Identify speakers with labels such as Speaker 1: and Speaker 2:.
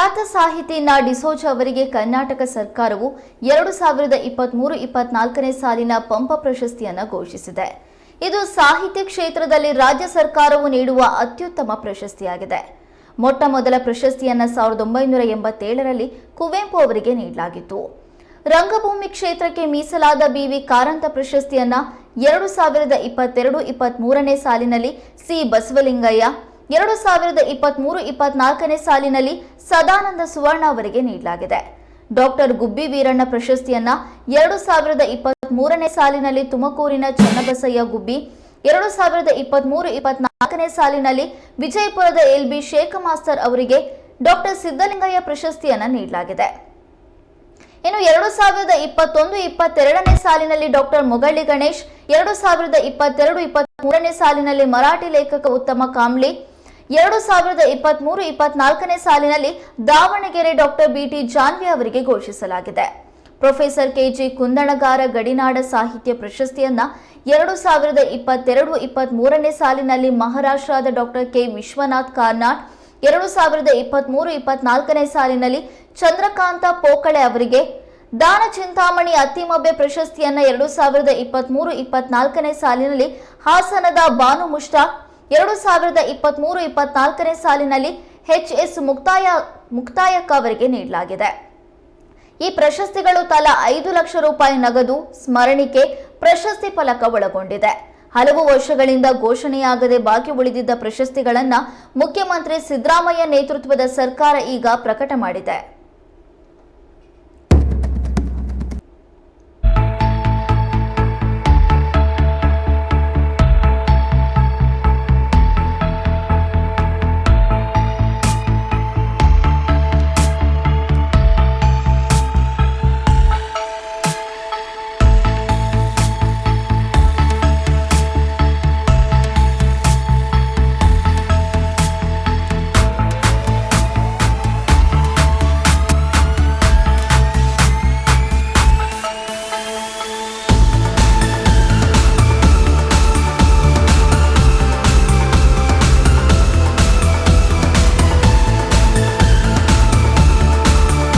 Speaker 1: ಖ್ಯಾತ ಸಾಹಿತಿ ನಾ ಡಿಸೋಜ ಅವರಿಗೆ ಕರ್ನಾಟಕ ಸರ್ಕಾರವು ಎರಡು ಸಾವಿರದ ಇಪ್ಪತ್ಮೂರು ಇಪ್ಪತ್ನಾಲ್ಕನೇ ಸಾಲಿನ ಪಂಪ ಪ್ರಶಸ್ತಿಯನ್ನು ಘೋಷಿಸಿದೆ. ಇದು ಸಾಹಿತ್ಯ ಕ್ಷೇತ್ರದಲ್ಲಿ ರಾಜ್ಯ ಸರ್ಕಾರವು ನೀಡುವ ಅತ್ಯುತ್ತಮ ಪ್ರಶಸ್ತಿಯಾಗಿದೆ. ಮೊಟ್ಟ ಮೊದಲ ಪ್ರಶಸ್ತಿಯನ್ನು ಸಾವಿರದ ಒಂಬೈನೂರ ಎಂಬತ್ತೇಳರಲ್ಲಿ ಕುವೆಂಪು ಅವರಿಗೆ ನೀಡಲಾಗಿತ್ತು. ರಂಗಭೂಮಿ ಕ್ಷೇತ್ರಕ್ಕೆ ಮೀಸಲಾದ ಬಿವಿ ಕಾರಂತ ಪ್ರಶಸ್ತಿಯನ್ನ ಎರಡು ಸಾವಿರದ ಇಪ್ಪತ್ತೆರಡು ಇಪ್ಪತ್ಮೂರನೇ ಸಾಲಿನಲ್ಲಿ ಸಿ. ಬಸವಲಿಂಗಯ್ಯ ಎರಡು ಸಾವಿರದ ಇಪ್ಪತ್ಮೂರು ಇಪ್ಪತ್ನಾಲ್ಕನೇ ಸಾಲಿನಲ್ಲಿ ಸದಾನಂದ ಸುವರ್ಣ ಅವರಿಗೆ ನೀಡಲಾಗಿದೆ. ಡಾಕ್ಟರ್ ಗುಬ್ಬಿ ವೀರಣ್ಣ ಪ್ರಶಸ್ತಿಯನ್ನ ಎರಡು ಸಾವಿರದ ಇಪ್ಪತ್ತ್ ಮೂರನೇ ಸಾಲಿನಲ್ಲಿ ತುಮಕೂರಿನ ಚನ್ನಬಸಯ್ಯ ಗುಬ್ಬಿ, ಎರಡು ಸಾವಿರದ ಇಪ್ಪತ್ಮೂರು ಇಪ್ಪತ್ನಾಲ್ಕನೇ ಸಾಲಿನಲ್ಲಿ ವಿಜಯಪುರದ ಎಲ್ ಬಿ ಶೇಖ ಮಾಸ್ತರ್ ಅವರಿಗೆ ಡಾಕ್ಟರ್ ಸಿದ್ದಲಿಂಗಯ್ಯ ಪ್ರಶಸ್ತಿಯನ್ನ ನೀಡಲಾಗಿದೆ. ಇನ್ನು ಎರಡು ಸಾವಿರದ ಇಪ್ಪತ್ತೊಂದು ಇಪ್ಪತ್ತೆರಡನೇ ಸಾಲಿನಲ್ಲಿ ಡಾಕ್ಟರ್ ಮೊಗಳ್ಳಿ ಗಣೇಶ್, ಎರಡು ಸಾವಿರದ ಇಪ್ಪತ್ತೆರಡು ಇಪ್ಪತ್ತ್ ಮೂರನೇ ಸಾಲಿನಲ್ಲಿ ಮರಾಠಿ ಲೇಖಕ ಉತ್ತಮ ಕಾಂಬ್ಳಿ ಎರಡು ಸಾವಿರದ ಇಪ್ಪತ್ಮೂರು, ಇಪ್ಪತ್ನಾಲ್ಕನೇ ಸಾಲಿನಲ್ಲಿ ದಾವಣಗೆರೆ ಡಾಕ್ಟರ್ ಬಿಟಿ ಜಾನ್ವಿ ಅವರಿಗೆ ಘೋಷಿಸಲಾಗಿದೆ. ಪ್ರೊಫೆಸರ್ ಕೆಜಿ ಕುಂದಣಗಾರ ಗಡಿನಾಡ ಸಾಹಿತ್ಯ ಪ್ರಶಸ್ತಿಯನ್ನ ಎರಡು ಸಾವಿರದ ಇಪ್ಪತ್ತೆರಡು ಇಪ್ಪತ್ತ್ ಮೂರನೇ ಸಾಲಿನಲ್ಲಿ ಮಹಾರಾಷ್ಟ್ರದ ಡಾಕ್ಟರ್ ಕೆ ವಿಶ್ವನಾಥ್ ಕಾರ್ನಾಡ್, ಎರಡು ಸಾವಿರದ ಇಪ್ಪತ್ಮೂರು, ಇಪ್ಪತ್ನಾಲ್ಕನೇ ಸಾಲಿನಲ್ಲಿ ಚಂದ್ರಕಾಂತ ಪೋಕಳೆ ಅವರಿಗೆ ದಾನ ಚಿಂತಾಮಣಿ ಅತ್ತಿಮಬ್ಬೆ ಪ್ರಶಸ್ತಿಯನ್ನ ಎರಡು ಸಾವಿರದ ಇಪ್ಪತ್ಮೂರು, ಇಪ್ಪತ್ನಾಲ್ಕನೇ ಸಾಲಿನಲ್ಲಿ ಹಾಸನದ ಬಾನು ಮುಷ್ತಾಕ್ ಎರಡು ಸಾವಿರದ ಇಪ್ಪತ್ಮೂರು ಇಪ್ಪತ್ನಾಲ್ಕನೇ ಸಾಲಿನಲ್ಲಿ ಎಚ್ ಎಸ್ ಮುಕ್ತಾಯ ಮುಕ್ತಾಯಕ್ಕ ಅವರಿಗೆ ನೀಡಲಾಗಿದೆ. ಈ ಪ್ರಶಸ್ತಿಗಳು ತಲಾ ಐದು ಲಕ್ಷ ರೂಪಾಯಿ ನಗದು, ಸ್ಮರಣಿಕೆ, ಪ್ರಶಸ್ತಿ ಫಲಕ ಒಳಗೊಂಡಿದೆ. ಹಲವು ವರ್ಷಗಳಿಂದ ಘೋಷಣೆಯಾಗದೆ ಬಾಕಿ ಉಳಿದಿದ್ದ ಪ್ರಶಸ್ತಿಗಳನ್ನು ಮುಖ್ಯಮಂತ್ರಿ ಸಿದ್ದರಾಮಯ್ಯ ನೇತೃತ್ವದ ಸರ್ಕಾರ ಈಗ ಪ್ರಕಟ ಮಾಡಿದೆ.